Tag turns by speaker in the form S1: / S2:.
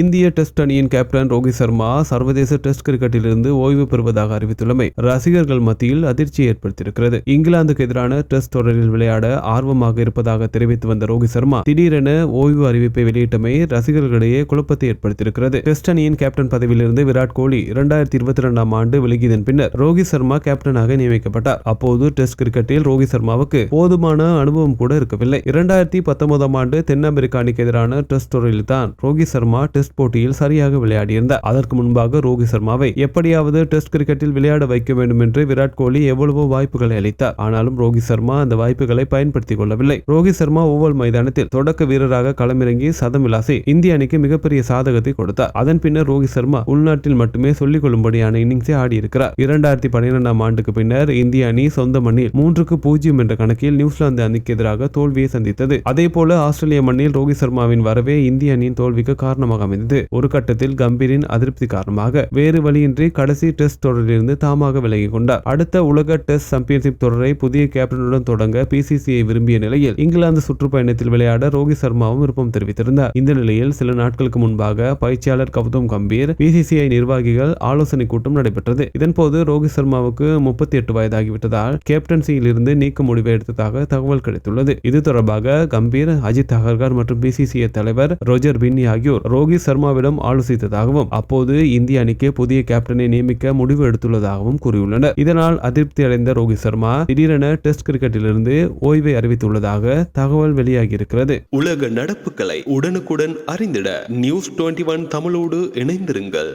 S1: இந்திய டெஸ்ட் அணியின் கேப்டன் ரோஹித் சர்மா சர்வதேச டெஸ்ட் கிரிக்கெட்டிலிருந்து ஓய்வு பெறுவதாக அறிவித்துள்ளமை ரசிகர்கள் மத்தியில் அதிர்ச்சியை ஏற்படுத்தியிருக்கிறது. இங்கிலாந்துக்கு எதிரான டெஸ்ட் தொடரில் விளையாட ஆர்வமாக இருப்பதாக தெரிவித்து வந்த ரோஹித் சர்மா திடீரென ஓய்வு அறிவிப்பை வெளியிட்டமை ரசிகர்களிடையே குழப்பத்தை ஏற்படுத்தியிருக்கிறது. டெஸ்ட் அணியின் கேப்டன் பதவியிலிருந்து விராட் கோலி இரண்டாயிரத்தி இருபத்தி ரெண்டாம் ஆண்டு விலகியதன் பின்னர் ரோஹித் சர்மா கேப்டனாக நியமிக்கப்பட்டார். அப்போது டெஸ்ட் கிரிக்கெட்டில் ரோஹித் சர்மாவுக்கு போதுமான அனுபவம் கூட இருக்கவில்லை. இரண்டாயிரத்தி பத்தொன்பதாம் ஆண்டு தென் அமெரிக்க அணிக்கு எதிரான டெஸ்ட் தொடரில் தான் ரோஹித் சர்மா டெஸ்ட் போட்டியில் சரியாக விளையாடியிருந்தார். அதற்கு முன்பாக ரோஹித் சர்மாவை எப்படியாவது டெஸ்ட் கிரிக்கெட்டில் விளையாட வைக்க வேண்டும் என்று விராட் கோலி எவ்வளவோ வாய்ப்புகளை அளித்தார். ஆனாலும் ரோஹித் சர்மா அந்த வாய்ப்புகளை பயன்படுத்திக் கொள்ளவில்லை. ரோஹித் சர்மா ஓவல் மைதானத்தில் தொடக்க வீரராக களமிறங்கி சதம் விளாசி இந்திய அணிக்கு மிகப்பெரிய சாதகத்தை கொடுத்தார். அதன் பின்னர் ரோஹித் சர்மா உள்நாட்டில் மட்டுமே சொல்லிக் கொள்ளும்படியான இன்னிங்ஸை ஆடியிருக்கிறார். இரண்டாயிரத்தி பன்னிரெண்டாம் ஆண்டுக்கு பின்னர் இந்திய அணி சொந்த மண்ணில் மூன்றுக்கு பூஜ்ஜியம் என்ற கணக்கில் நியூசிலாந்து அணிக்கு எதிராக தோல்வியை சந்தித்தது. அதே போல ஆஸ்திரேலிய மண்ணில் ரோஹித் சர்மாவின் வரவே இந்திய அணியின் தோல்விக்கு காரணமாக அமைந்தது ஒரு கட்டத்தில் கம்பீரின் அதிருப்தி காரணமாக வேறு வழியின்றி கடைசி டெஸ்ட் தொடரிலிருந்து தாமாக விலகிக் கொண்டார். அடுத்த உலக டெஸ்ட் சாம்பியன்ஷிப் தொடரை புதிய கேப்டனுடன் தொடங்க பிசிசிஐ விரும்பிய நிலையில் இங்கிலாந்து சுற்றுப்பயணத்தில் விளையாட ரோஹித் சர்மாவும் விருப்பம் தெரிவித்திருந்தார். இந்த நிலையில் சில நாட்களுக்கு முன்பாக பயிற்சியாளர் கௌதம் கம்பீர் பிசிசிஐ நிர்வாகிகள் ஆலோசனை கூட்டம் நடைபெற்றது. இதன்போது ரோஹித் சர்மாவுக்கு முப்பத்தி எட்டு வயதாகிவிட்டதால் கேப்டன்சியில் இருந்து நீக்க முடிவை எடுத்ததாக தகவல் கிடைத்துள்ளது. இது தொடர்பாக கம்பீர் அஜித் அகர்கர் மற்றும் பிசிசிஐ தலைவர் ரோஜர் பின்னி ஆகியோர் ரோஹித் ரோஹித் சர்மாவிடம் ஆலோசித்ததாகவும் அப்போது இந்திய அணிக்கு புதிய கேப்டனை நியமிக்க முடிவு எடுத்துள்ளதாகவும் கூறியுள்ளனர். இதனால் அதிருப்தி அடைந்த ரோஹித் சர்மா திடீரென டெஸ்ட் கிரிக்கெட்டிலிருந்து ஓய்வை அறிவித்துள்ளதாக தகவல் வெளியாகியிருக்கிறது.
S2: உலக நடப்புகளை உடனுக்குடன் அறிந்திட நியூஸ் டுவெண்ட்டி ஒன் தமிழோடு இணைந்திருங்கள்.